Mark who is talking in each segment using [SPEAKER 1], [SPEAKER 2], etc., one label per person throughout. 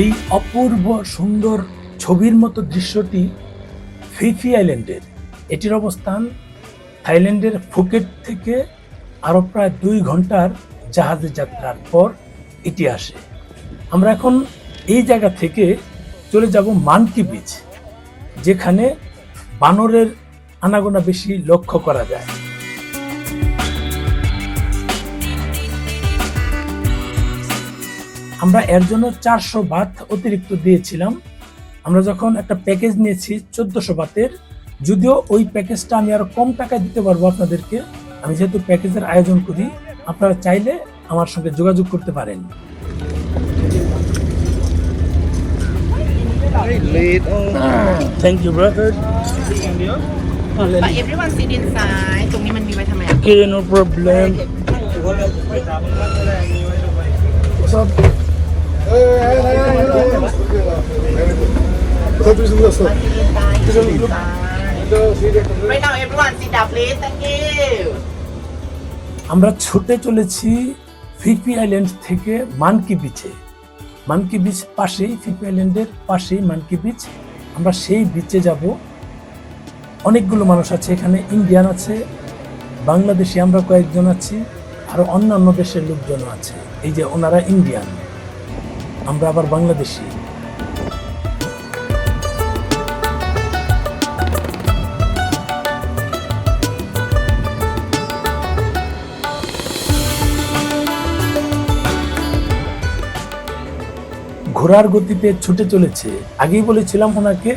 [SPEAKER 1] এই অপূর্ব সুন্দর ছবির মতো দৃশ্যটি ফিফি আইল্যান্ডের। এটির অবস্থান থাইল্যান্ডের ফুকেট থেকে আরও প্রায় দুই ঘণ্টার জাহাজে যাত্রার পর এটি আসে আমরা এখন এই জায়গা থেকে চলে যাব মানকি বিচ, যেখানে বানরের আনাগোনা বেশি লক্ষ্য করা যায়। আমরা এর জন্য চারশো বাথ অতিরিক্ত দিয়েছিলাম আমরা যখন একটা প্যাকেজ নিয়েছি চোদ্দশো বাতের যদিও ওই প্যাকেজটা আমি আরো কম টাকায় দিতে পারবো আপনাদেরকে আমি যেহেতু প্যাকেজের আয়োজন করি আপনারা চাইলে আমার সঙ্গে যোগাযোগ করতে পারেন
[SPEAKER 2] Very late. Oh.
[SPEAKER 1] Thank you brother
[SPEAKER 3] But everyone sit inside ตรงนี้มันมีไว้ทำไมอ่ะ
[SPEAKER 1] Okay, no problem.
[SPEAKER 3] Right now
[SPEAKER 1] আমরা ছুটে চলেছি ফিফি আইল্যান্ড থেকে মানকি বিচে মানকি বিচ পাশেই ফিফি আইল্যান্ডের পাশেই মানকি বিচ আমরা সেই বিচে যাব। অনেকগুলো মানুষ আছে, এখানে ইন্ডিয়ান আছে, বাংলাদেশি আমরা কয়েকজন আছি আরও অন্যান্য দেশের লোকজনও আছে। এই যে ওনারা ইন্ডিয়ান আমরা আবার বাংলাদেশি। ঘোড়ার গতিতে ছুটে চলেছে। আগেই বলেছিলাম ওনাকে,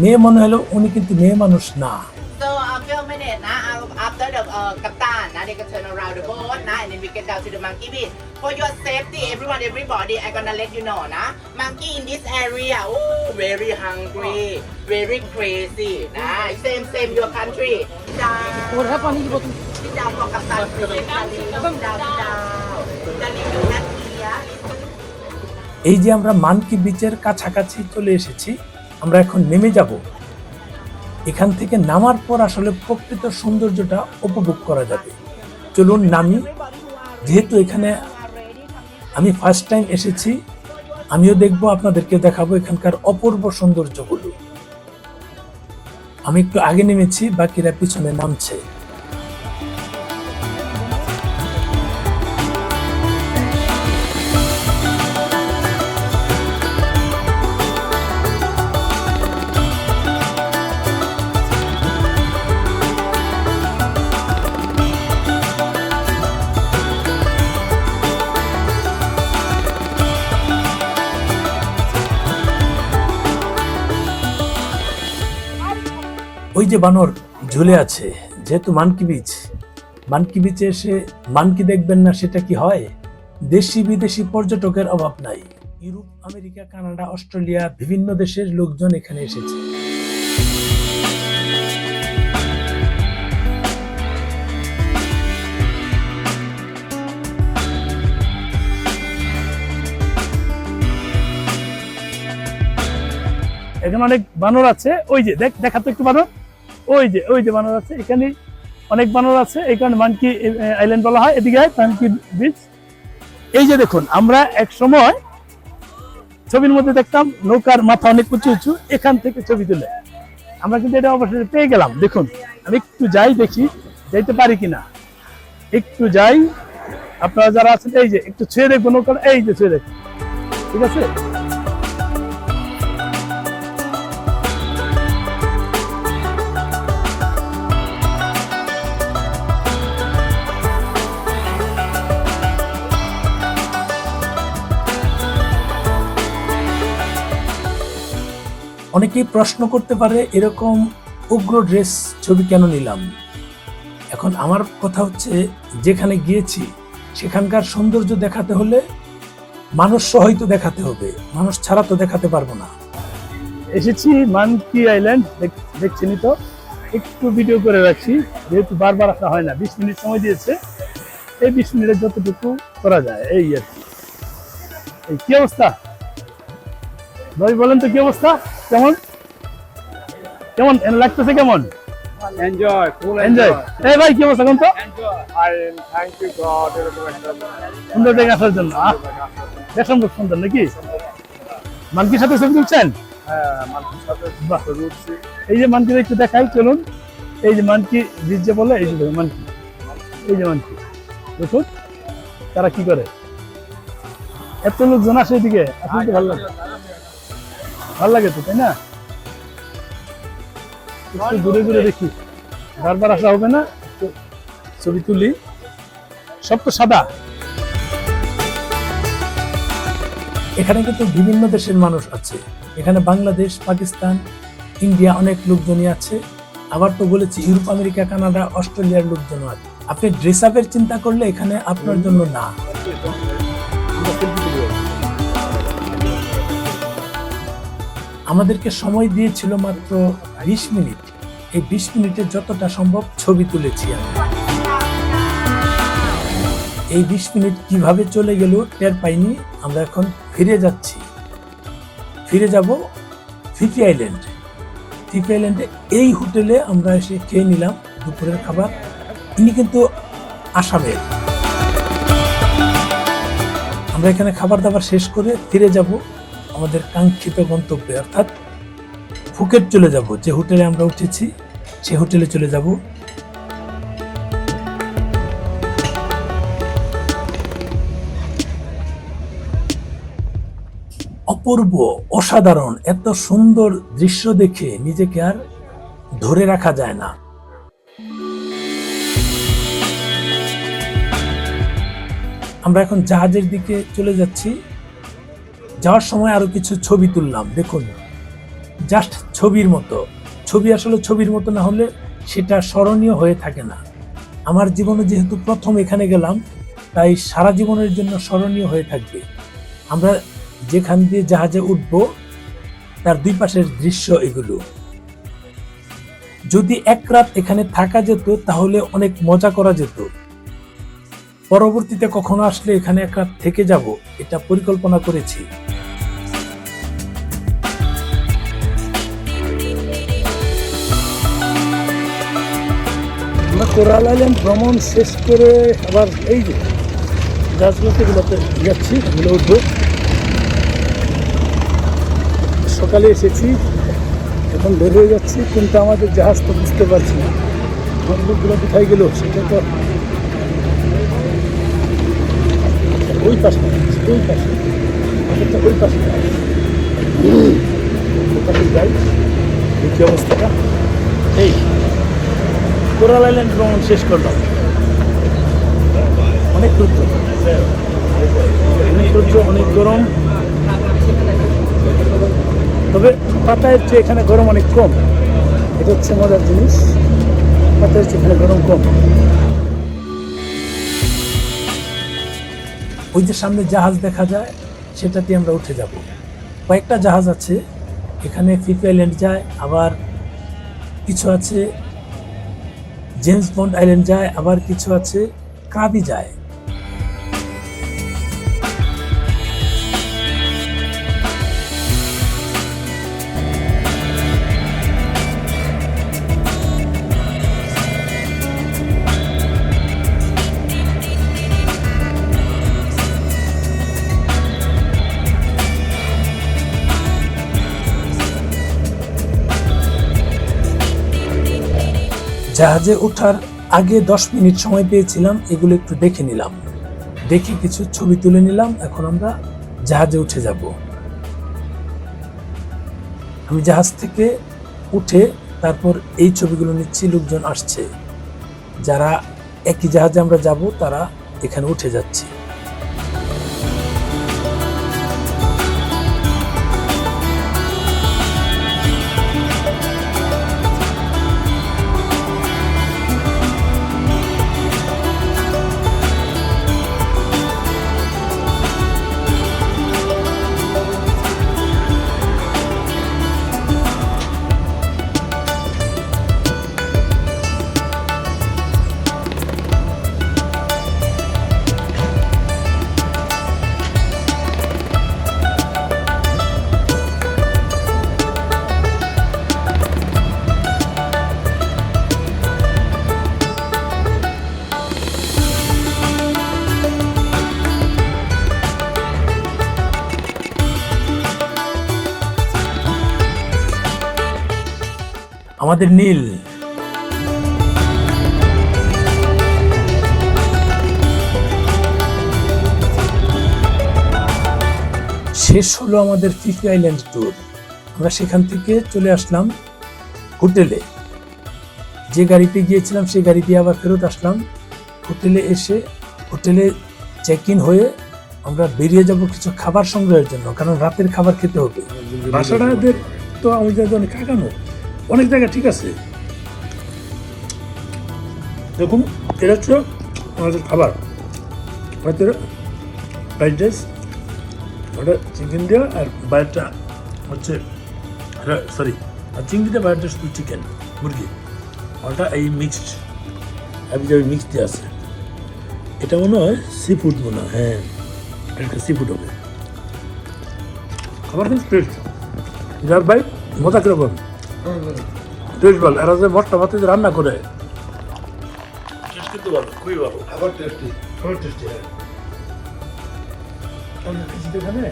[SPEAKER 1] মেয়ে মনে হলো উনি কিন্তু মেয়ে মানুষ না।
[SPEAKER 3] after the uh, captain, now they can turn around the boat, now, and then we get down to the monkey beach. For your safety, everyone, everybody, I'm gonna let you know, nah. Monkey in this area, oh, very hungry, very crazy, nah. Same, same, your country. Down.
[SPEAKER 4] What happened?
[SPEAKER 3] Sit. Down for captain, Sit Down, down, down. Down,
[SPEAKER 1] এই যে আমরা monkey বিচের কাছাকাছি চলে এসেছি আমরা এখন নেমে যাব এখান থেকে নামার পর আসলে প্রকৃত সৌন্দর্যটা উপভোগ করা যাবে। চলুন নামি। যেহেতু এখানে আমি ফার্স্ট টাইম এসেছি, আমিও দেখব, আপনাদেরকে দেখাবো এখানকার অপূর্ব সৌন্দর্যগুলো। আমি একটু আগে নেমেছি, বাকিরা পিছনে নামছে। ওই যে বানর ঝুলে আছে, যেহেতু মানকি বিচ মানকি বিচে এসে মানকি দেখবেন না সেটা কি হয়? দেশি বিদেশি পর্যটকের অভাব নাই। ইউরোপ, আমেরিকা, কানাডা, অস্ট্রেলিয়া, বিভিন্ন দেশের লোকজন এখানে এসেছে।
[SPEAKER 4] এখানে অনেক বানর আছে। ওই যে দেখ, দেখা তো একটু বানর। ওই যে ওই যে বানর আছে, এখানে অনেক বানর আছে, এই কারণে মানকি আইল্যান্ড বলা হয়, এদিকে মানকি বিচ এই যে দেখুন, আমরা এক সময় ছবির মধ্যে দেখতাম নৌকার মাথা অনেক উঁচু উঁচু, এখান থেকে ছবি তুলে। আমরা কিন্তু এটা অবশ্যই পেয়ে গেলাম। দেখুন, আমি একটু যাই দেখি, যাইতে পারি কিনা। একটু যাই, আপনারা যারা আছেন, এই যে, একটু ছুঁয়ে দেখব নৌকার এই যে ছুঁয়ে দেখুন। ঠিক আছে?
[SPEAKER 1] অনেকেই প্রশ্ন করতে পারে, এরকম উগ্র ড্রেস ছবি কেন নিলাম? এখন আমার কথা হচ্ছে, যেখানে গিয়েছি, সেখানকার সৌন্দর্য দেখাতে হলে মানুষ সহই তো দেখাতে হবে। মানুষ ছাড়া তো দেখাতে পারব না।
[SPEAKER 4] এসেছি মানকি আইল্যান্ড, দেখ- দেখছেনই তো? একটু ভিডিও করে রাখছি, যেহেতু বারবার আসা হয় না, বিশ মিনিট সময় দিয়েছে। এই বিশ মিনিটের যতটুকু করা যায়, এই আর কি। কি অবস্থা? ভাই, বলেন তো কি অবস্থা? কেমন? কেমন? লাগতেছে কেমন?
[SPEAKER 2] Enjoy, full
[SPEAKER 4] এনজয় এই ভাই কি অবস্থা কোন তো?
[SPEAKER 2] এরকম একটা
[SPEAKER 4] সুন্দর জায়গা আসার জন্য দেশ খুব সুন্দর নাকি? মানকির সাথে ছবি তুলছেন?
[SPEAKER 2] হ্যাঁ
[SPEAKER 4] এই যে মানকি একটু দেখাই চলুন। এই যে মানকি যে বলে এই যে মানকি। এই যে মানকি। দেখুন তারা কি করে? এত লোকজন আসে এদিকে তো ভালো লাগে। ভালো লাগে তো তাই না? একটু ঘুরে ঘুরে দেখি। বারবার আসা হবে না? ছবি তুলি। সব তো সাদা।
[SPEAKER 1] এখানে কিন্তু বিভিন্ন দেশের মানুষ আছে। এখানে বাংলাদেশ পাকিস্তান ইন্ডিয়া অনেক লোকজনই আছে। আবার তো বলেছি ইউরোপ আমেরিকা কানাডা অস্ট্রেলিয়ার লোকজন আছে। আপনি ড্রেস আপের চিন্তা করলে এখানে আপনার জন্য না। আমাদেরকে সময় দিয়েছিল মাত্র বিশ মিনিট। এই বিশ মিনিটে যতটা সম্ভব ছবি তুলেছি আমি। এই বিশ মিনিট কীভাবে চলে গেল টের পাইনি, আমরা এখন ফিরে যাচ্ছি। ফিরে যাব ফিফি আইল্যান্ড। ফিফি আইল্যান্ডে এই হোটেলে আমরা এসে খেয়ে নিলাম দুপুরের খাবার। ইনি কিন্তু আসামের। আমরা এখানে খাবার দাবার শেষ করে ফিরে যাব। আমাদের কাঙ্ক্ষিত গন্তব্যে, অর্থাৎ ফুকেট চলে যাব, যে হোটেলে আমরা উঠেছি, সে হোটেলে চলে যাব। অপূর্ব, অসাধারণ, এত সুন্দর দৃশ্য দেখে নিজেকে আর ধরে রাখা যায় না। আমরা এখন জাহাজের দিকে চলে যাচ্ছি। যাওয়ার সময় আরও কিছু ছবি তুললাম, দেখুন। জাস্ট ছবির মতো। ছবি আসলে ছবির মতো না হলে সেটা স্মরণীয় হয়ে থাকে না। আমার জীবনে যেহেতু প্রথম এখানে গেলাম, তাই সারা জীবনের জন্য স্মরণীয় হয়ে থাকবে। আমরা যেখান দিয়ে জাহাজে উঠব, তার দুই পাশের দৃশ্য এগুলো। যদি এক রাত এখানে থাকা যেত, তাহলে অনেক মজা করা যেত। পরবর্তীতে কখনো আসলে এখানে এক রাত থেকে যাব, এটা পরিকল্পনা করেছি।
[SPEAKER 4] আমরা কোরাল আইল্যান্ড ভ্রমণ শেষ করে আবার এই যে এগুলোতে যাচ্ছি এগুলো উঠবো। সকালে এসেছি, এখন বের হয়ে যাচ্ছি, কিন্তু আমাদের জাহাজ তো বুঝতে পারছি না। আমার কোথায় গেল, সেটা তো ওই পাশে ওই পাশে ওই পাশে ওই পাশে যাই, দেখি অবস্থাটা। এই কোরাল আইল্যান্ড ভ্রমণ শেষ করলাম। অনেক রুদ্র। অনেক রুদ্র, অনেক গরম। তবে পাতায়ের চেয়ে এখানে গরম অনেক কম। এটা হচ্ছে মজার জিনিস। পাতায়ের চেয়ে এখানে গরম কম।
[SPEAKER 1] ওই যে সামনে জাহাজ দেখা যায় সেটাতে আমরা উঠে যাব। কয়েকটা জাহাজ আছে। এখানে ফিফি আইল্যান্ড যায়, আবার কিছু আছে জেমস বন্ড আইল্যান্ড যায় আবার কিছু আছে কাবি যায়। জাহাজে ওঠার আগে দশ মিনিট সময় পেয়েছিলাম, এগুলো একটু দেখে নিলাম। দেখে কিছু ছবি তুলে নিলাম, এখন আমরা জাহাজে উঠে যাব। আমি জাহাজ থেকে উঠে তারপর এই ছবিগুলো নিচ্ছি, লোকজন আসছে। যারা একই জাহাজে আমরা যাব, তারা এখানে উঠে যাচ্ছে। আমাদের নীল। শেষ হলো আমাদের ফিফি আইল্যান্ড ট্যুর আমরা সেখান থেকে চলে আসলাম হোটেলে। যে গাড়িতে গিয়েছিলাম, সেই গাড়িতে আবার ফেরত আসলাম। হোটেলে এসে, হোটেলে চেক ইন হয়ে আমরা বেরিয়ে যাব কিছু খাবার সংগ্রহের জন্য, কারণ রাতের খাবার খেতে হবে। বাসাটাদের তো আমাদের অনেক আগানো অনেক জায়গা ঠিক আছে। দেখুন, এটা হচ্ছে আমাদের খাবার। হয়তো ফ্রাইড রাইস, ওটা চিকেন দেওয়া আর বাইরটা হচ্ছে সরি আর চিংড়িটা বাইরটা শুধু চিকেন মুরগি। ওটা এই মিক্সড আমি যে মিক্স দিয়ে আছে। এটা মনে হয় সি ফুড মনে হয় হ্যাঁ এটা সি ফুড হবে। খাবার কিন্তু টেস্ট যার ভাই মজা কীরকম টেস্ট ভালো এরা যে মটটা ভাতে রান্না করে। টেস্ট কিন্তু ভালো খুবই ভালো।
[SPEAKER 5] আবার টেস্টি
[SPEAKER 1] খাবার টেস্টি হ্যাঁ। এখানে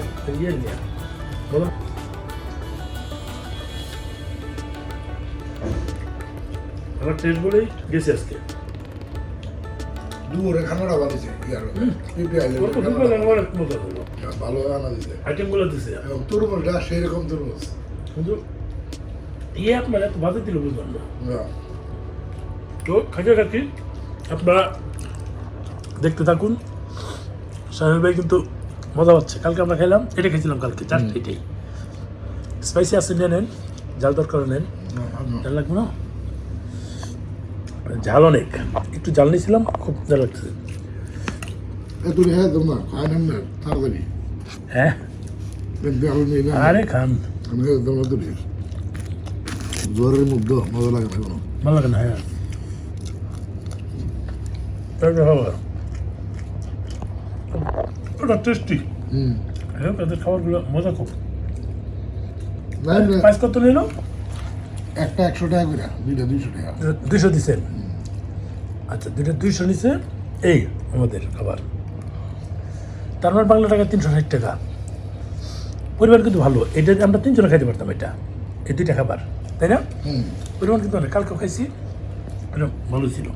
[SPEAKER 1] ইয়ে নিয়ে বলো। আমার টেস্ট বলেই গেছে আজকে।
[SPEAKER 5] দুপুরে খানাটা ভালো দিছে ইয়ার ভালো রান্না দিছে।
[SPEAKER 1] আইটেমগুলো দিছে।
[SPEAKER 5] এবং তরমুজটা সেই রকম তরমুজ।
[SPEAKER 1] কিন্তু ইয়ে আপনার এত বাজে দিল বুঝলাম না তো থাকি আপনারা দেখতে থাকুন সাহেল ভাই কিন্তু মজা হচ্ছে কালকে আমরা খেলাম এটা খেয়েছিলাম কালকে চারটে এটাই স্পাইসি আছে নিয়ে নেন জাল দরকার নেন
[SPEAKER 5] না।
[SPEAKER 1] লাগবে না ঝাল অনেক একটু জাল নিয়েছিলাম খুব ঝাল লাগছে
[SPEAKER 5] হ্যাঁ
[SPEAKER 1] আরে খান
[SPEAKER 5] আমি তোমরা মুগ্ধ মজা লাগে না কোনো।
[SPEAKER 1] ভালো লাগে না হ্যাঁ। ওটা টেস্টি
[SPEAKER 5] হুম।
[SPEAKER 1] হ্যাঁ তাদের খাবারগুলো মজা খুব।
[SPEAKER 5] না না,
[SPEAKER 1] কত নিল?
[SPEAKER 5] একটা একশো টাকা করে দুইটা দুইশো টাকা।
[SPEAKER 1] দুইশো আচ্ছা দুইটা দুইশো নিছে। এই আমাদের খাবার। তার মানে বাংলা টাকা তিনশো ষাট টাকা। পরিবার কিন্তু ভালো। এটা আমরা তিনজনে খাইতে পারতাম এটা। এই দুইটা খাবার। তাই না?
[SPEAKER 5] হুম।
[SPEAKER 1] পরিমাণ কিন্তু অনেক। কালকে খাইছি এটা ভালো ছিল।